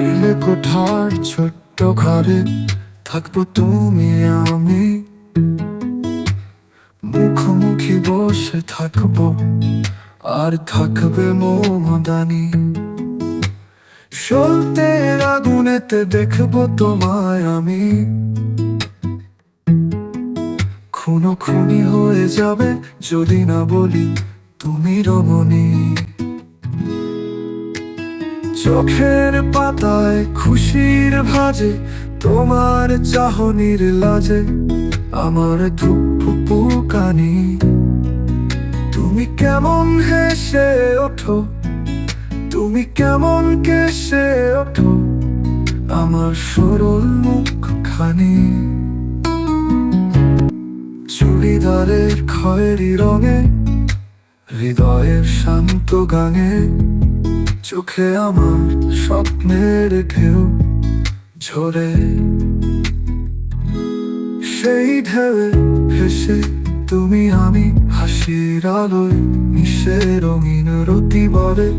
চিলে কোঠার ছোট্ট ঘরে, থাকব তুমি আমি। মুখোমুখি বসে থাকব, আর থাকবে মোমদানি। সলতের আগুনেতে দেখব তোমায় আমি। খুনো খুনি হয়ে যাবে যদি না বলি তুমি রমণী। চোখের পাতায় খুশির ভাজে, তোমার চাহনির লাজে, আমার ধুপ কানি। তুমি কেমন হেসে ওঠো, তুমি কেমন কেসে ওঠো, আমার সরল মুখখানি। চুড়িদারের খয়েরি রঙে, হৃদয়ের শান্ত গানে চোখে আমার স্বপ্নের ঢেউ ঝরে। সেই ঢেউ হেসে তুমি আমি হাসির আলোয় মিশে রঙিন রতি বলে